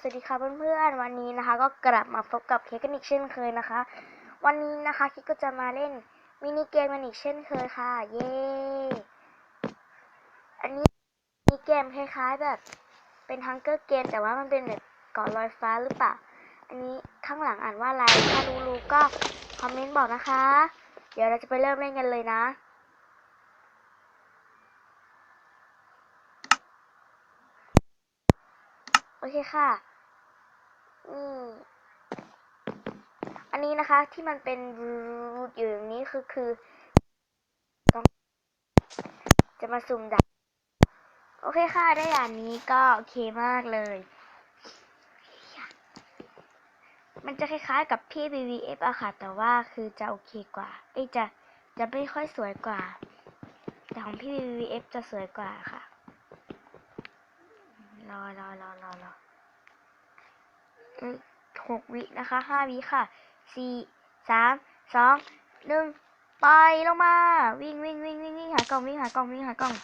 สวัสดีค่ะเพื่อนๆ วันนี้นะคะ ก็กลับมาพบกับเคกันอีกเช่นเคยนะคะ วันนี้นะคะคิกก็จะมาเล่นมินิเกมกันอีกเช่นเคยค่ะ เย้ อันนี้มินิเกมคล้ายๆแบบเป็นฮังเกอร์เกมแต่ว่ามันเป็นแบบเกาะลอยฟ้าหรือเปล่า อันนี้ข้างหลังอ่านว่าอะไร ถ้ารู้ๆก็คอมเมนต์บอกนะคะ เดี๋ยวเราจะไปเริ่มเล่นกันเลยนะโอเคค่ะ อันนี้นะคะที่มันเป็นรูดอยู่อย่างนี้คือคือต้องจะมาสุ่มด่านโอเคค่ะ ได้ด่านนี้ก็โอเคมากเลย มันจะคล้ายๆกับพี่ BVF อะค่ะ แต่ว่าคือจะโอเคกว่า เอ้ยจะจะไม่ค่อยสวยกว่า แต่ของพี่ BVF จะสวยกว่าค่ะ รอรอรอรอรอ หกวินะคะห้าวิค่ะสี่สามสองหนึ่งไปลงมา วิ่งวิ่งวิ่งวิ่งวิ่งหากล่องวิ่งหากล่องวิ่งหากล่อง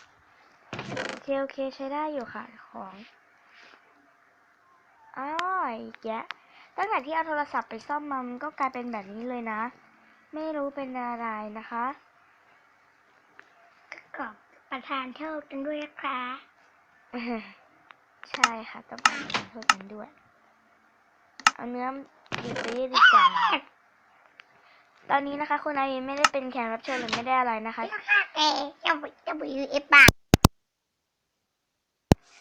โอเคโอเคใช้ได้อยู่ค่ะของอ้ายแยะตั้งแต่ที่เอาโทรศัพท์ไปซ่อมมามันก็กลายเป็นแบบนี้เลยนะ ไม่รู้เป็นอะไรนะคะขอบประทานโทษกันด้วยนะคะใช่ค่ะต้องการขอโทษกันด้วย เอาเนื้อดิบไปดีกว่าตอนนี้นะคะ คุณอายินไม่ได้เป็นแขกรับเชิญหรือไม่ได้อะไรนะคะเอ๊ะจะจะไปยูเอฟบา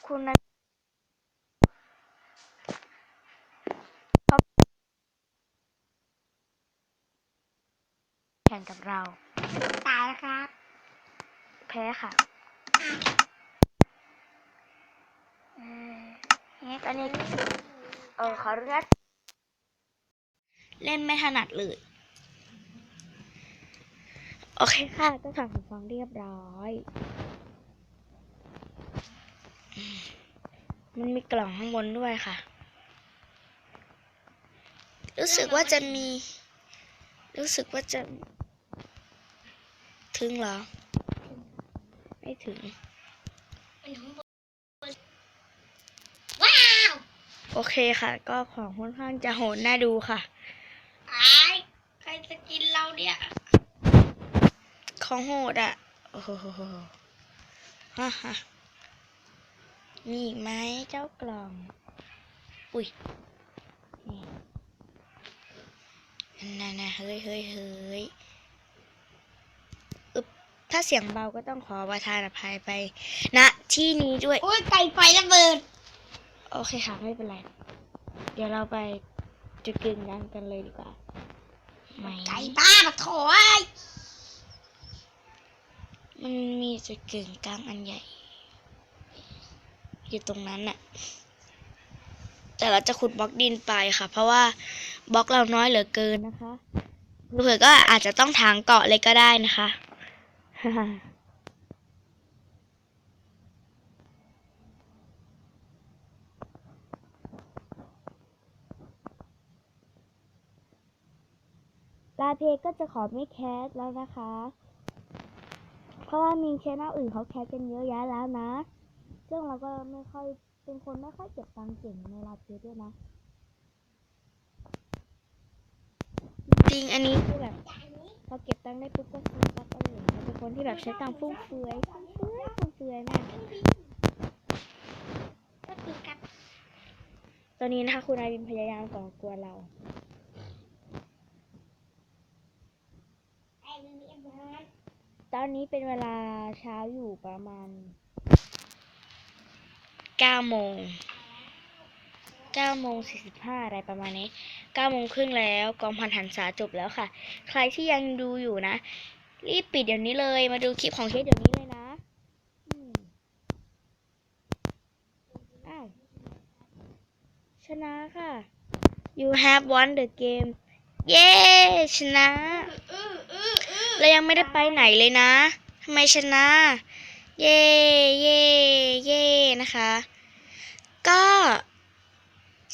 คุณอาเขาแข่งกับเรา ตายแล้วครับ แพ้ค่ะเออตอนนี้เออขออนุญาต เล่นไม่ถนัดเลย โอเคค่ะก็สั่งหูฟังเรียบร้อย มันมีกล่องข้างบนด้วยค่ะ รู้สึกว่าจะมี รู้สึกว่าจะ ถึงเหรอ ไม่ถึงว้าวโอเคค่ะ ก็ของค่อนข้างจะโหดน่าดูค่ะ ไอ้ใครจะกิน เราเนี่ยของโหดอะโอ้โหฮ่าฮ่ามีอีกไหมเจ้ากล่อง อุ้ยนี่นั่นนะเฮ้ยเฮ้ยเฮ้ยอึบถ้าเสียงเบาก็ต้องขอประทานอภัยไปณที่นี้ด้วย โอ้ยไก่ไฟระเบิด โอเคค่ะ ไม่เป็นไร เดี๋ยวเราไปจุดกึ่งกันกันเลยดีกว่า ไหมไก่บ้าปะโถไอ้มันมีจุดกึ่งกลางอันใหญ่ อยู่ตรงนั้นน่ะ แต่เราจะขุดบล็อกดินไปค่ะ เพราะว่าบล็อกเราน้อยเหลือเกินนะคะเผื่อๆก็อาจจะต้องถางเกาะเลยก็ได้นะคะ ลาเพก็จะขอไม่แคสแล้วนะคะ เพราะว่ามีชแนลอื่นเขาแคสกันเยอะแยะแล้วนะ ซึ่งเราก็ไม่ค่อยเป็นคนไม่ค่อยเก็บตังค์เก่งในลาเพด้วยนะ จริงๆอันนี้คือแบบพอเก็บตังค์ได้ปุ๊บก็ซื้อปั๊บอะไรอย่างเงี้ยเป็นคนที่แบบใช้ตังค์ฟุ่มเฟือยฟุ่มเฟือยฟุ่มเฟือยมากก็ตีกับตอนนี้นะคะคุณนายบินพยายามก่อกวนเรา ไอ้มีเอ็มบอล ตอนนี้เป็นเวลาเช้าอยู่ประมาณเก้าโมงเก้าโมงสี่สิบห้าอะไรประมาณนี้เก้าโมงครึ่งแล้วกองพันหันษาจบแล้วค่ะ ใครที่ยังดูอยู่นะ รีบปิดเดี๋ยวนี้เลย มาดูคลิปของเคสเดี๋ยวนี้เลยนะอ้าวชนะค่ะ you have won the game เย้ชนะ เรายังไม่ได้ไปไหนเลยนะทำไมชนะ เย่เย่เย่นะคะ ก็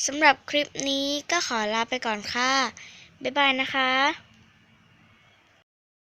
สำหรับคลิปนี้ก็ขอลาไปก่อนค่ะ บ๊ายบายนะคะ